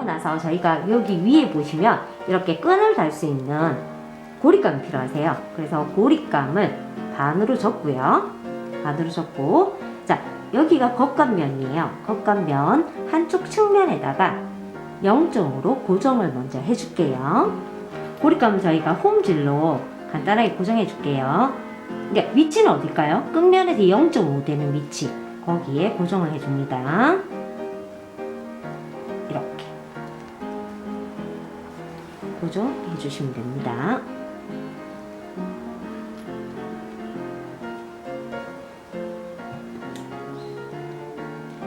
그러고 나서 저희가 여기 위에 보시면 이렇게 끈을 달 수 있는 고립감이 필요하세요. 그래서 고립감을 반으로 접고요. 반으로 접고 자 여기가 겉감면이에요. 겉감면 한쪽 측면에다가 0점으로 고정을 먼저 해줄게요. 고립감은 저희가 홈질로 간단하게 고정해 줄게요. 그러니까 위치는 어딜까요? 끝면에서 0.5 되는 위치 거기에 고정을 해줍니다. 고정해 주시면 됩니다.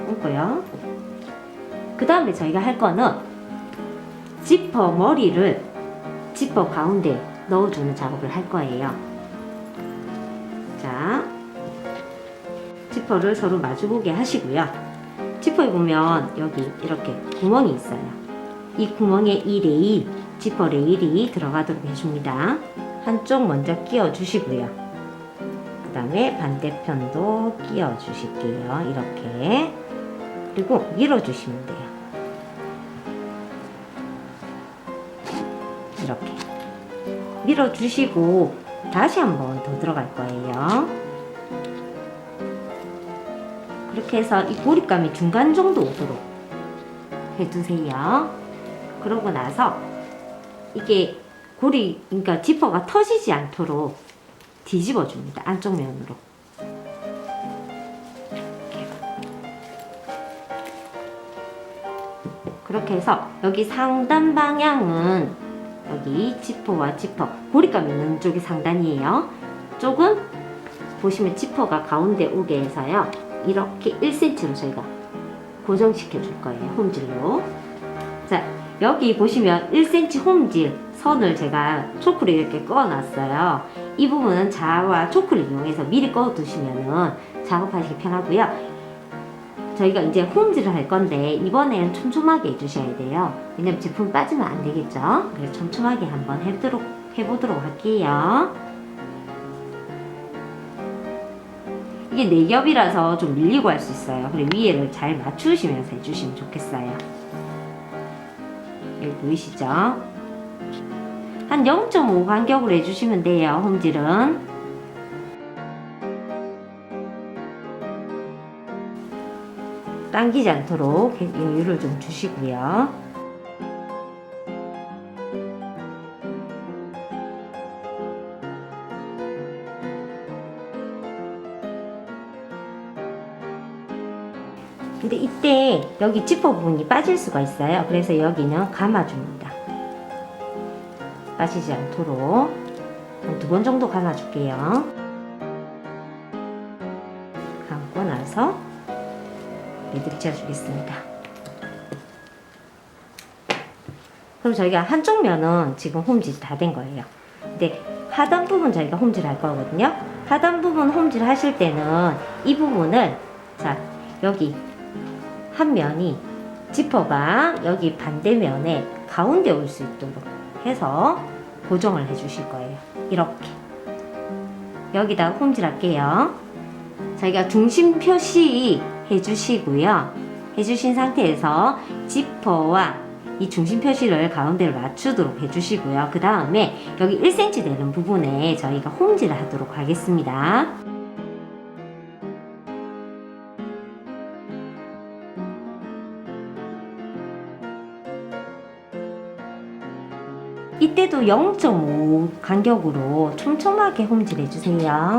끊고요. 그 다음에 저희가 할 거는 지퍼 머리를 지퍼 가운데 넣어주는 작업을 할 거예요. 자, 지퍼를 서로 마주보게 하시고요. 지퍼에 보면 여기 이렇게 구멍이 있어요. 이 구멍에 이 레일, 지퍼 레일이 들어가도록 해줍니다. 한쪽 먼저 끼워 주시고요. 그 다음에 반대편도 끼워 주실게요. 이렇게. 그리고 밀어 주시면 돼요. 이렇게. 밀어 주시고 다시 한 번 더 들어갈 거예요. 그렇게 해서 이 고립감이 중간 정도 오도록 해두세요. 그러고 나서 이게 고리, 그러니까 지퍼가 터지지 않도록 뒤집어 줍니다. 안쪽 면으로. 그렇게 해서 여기 상단 방향은 여기 지퍼와 지퍼 고리감 있는 쪽이 상단이에요. 쪽은 보시면 지퍼가 가운데 오게 해서요. 이렇게 1cm로 저희가 고정시켜 줄 거예요. 홈질로. 자, 여기 보시면 1cm 홈질 선을 제가 초크를 이렇게 꺼 놨어요. 이 부분은 자와 초크를 이용해서 미리 꺼 두시면은 작업하시기 편하고요. 저희가 이제 홈질을 할 건데 이번에는 촘촘하게 해주셔야 돼요. 왜냐면 제품 빠지면 안 되겠죠. 그래서 촘촘하게 한번 해보도록, 해보도록 할게요. 이게 네 겹이라서 좀 밀리고 할 수 있어요. 그리고 위에를 잘 맞추시면서 해주시면 좋겠어요. 여기 보이시죠? 한 0.5 간격으로 해주시면 돼요. 홈질은. 당기지 않도록 여유를 좀 주시고요. 근데 이때 여기 지퍼 부분이 빠질 수가 있어요. 그래서 여기는 감아줍니다. 빠지지 않도록 한두번 정도 감아줄게요. 감고 나서 매듭 지어주겠습니다. 그럼 저희가 한쪽 면은 지금 홈질 다된 거예요. 근데 하단 부분 저희가 홈질 할 거거든요. 하단 부분 홈질 하실 때는 이 부분을 자 여기 한 면이 지퍼가 여기 반대면에 가운데 올 수 있도록 해서 고정을 해 주실 거예요. 이렇게 여기다 홈질 할게요. 저희가 중심 표시 해 주시고요. 해 주신 상태에서 지퍼와 이 중심 표시를 가운데를 맞추도록 해주시고요. 그 다음에 여기 1cm 되는 부분에 저희가 홈질을 하도록 하겠습니다. 이때도 0.5 간격으로 촘촘하게 홈질 해 주세요.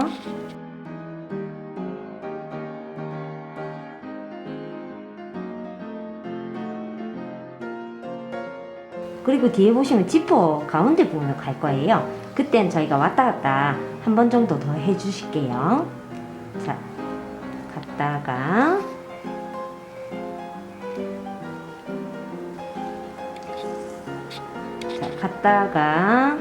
그리고 뒤에 보시면 지퍼 가운데 부분을 갈 거예요. 그땐 저희가 왔다 갔다 한 번 정도 더 해주실게요. 자, 갔다가 갔다가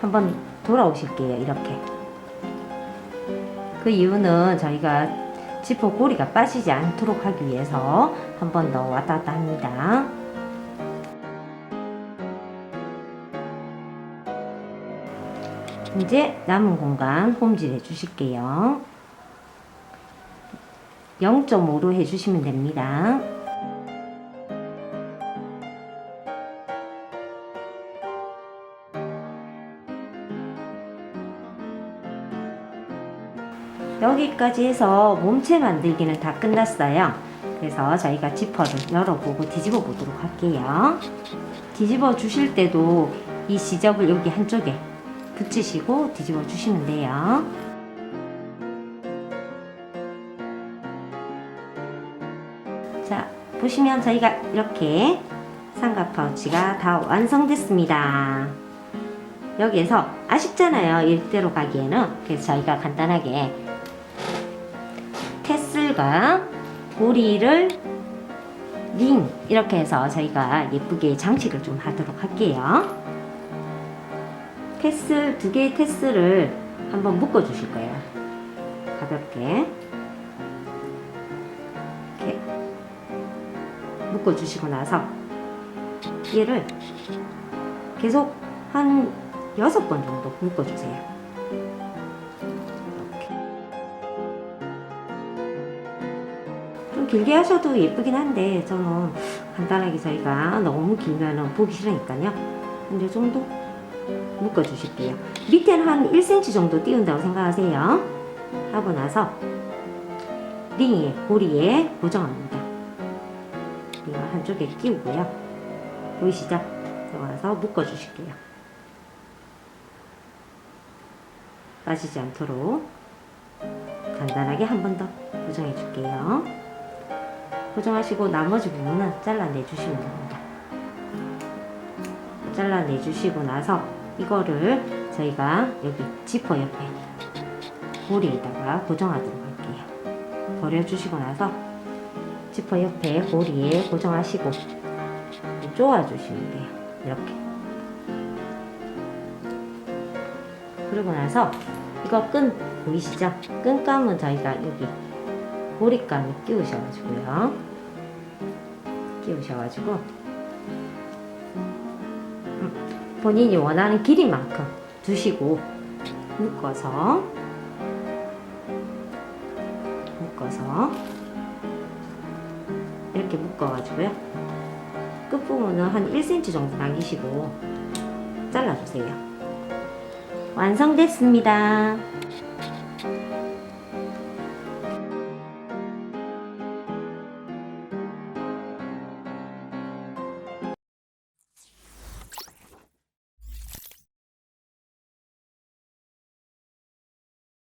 한번 돌아오실게요. 이렇게. 그 이유는 저희가 지퍼 고리가 빠지지 않도록 하기 위해서 한 번 더 왔다 갔다 합니다. 이제 남은 공간 홈질 해 주실게요. 0.5로 해주시면 됩니다. 여기까지 해서 몸체 만들기는 다 끝났어요. 그래서 저희가 지퍼를 열어보고 뒤집어 보도록 할게요. 뒤집어 주실 때도 이 시접을 여기 한쪽에 붙이시고 뒤집어 주시면 돼요. 자, 보시면 저희가 이렇게 삼각 파우치가 다 완성됐습니다. 여기에서 아쉽잖아요. 이대로 가기에는. 그래서 저희가 간단하게 테슬과 고리를 링 이렇게 해서 저희가 예쁘게 장식을 좀 하도록 할게요. 테슬 두 개의 테슬을 한번 묶어 주실 거예요. 가볍게 이렇게 묶어 주시고 나서 얘를 계속 한 여섯 번 정도 묶어 주세요. 길게 하셔도 예쁘긴 한데 저는 간단하게 저희가 너무 길면 보기 싫으니까요. 한이 정도 묶어 주실게요. 밑에는 한 1cm 정도 띄운다고 생각하세요. 하고 나서 링에 고리에 고정합니다. 링을 한쪽에 끼우고요. 보이시죠? 들어가서 묶어 주실게요. 빠지지 않도록 간단하게 한 번 더 고정해 줄게요. 고정하시고 나머지 부분은 잘라내 주시면 됩니다. 잘라내 주시고 나서 이거를 저희가 여기 지퍼 옆에 고리에다가 고정하도록 할게요. 버려주시고 나서 지퍼 옆에 고리에 고정하시고 쪼아주시면 돼요. 이렇게. 그리고 나서 이거 끈 보이시죠? 끈감은 저희가 여기 고리감을 끼우셔가지고요. 끼우셔가지고 음, 본인이 원하는 길이만큼 두시고 묶어서 묶어서 이렇게 묶어가지고요. 끝부분은 한 1cm 정도 남기시고 잘라주세요. 완성됐습니다.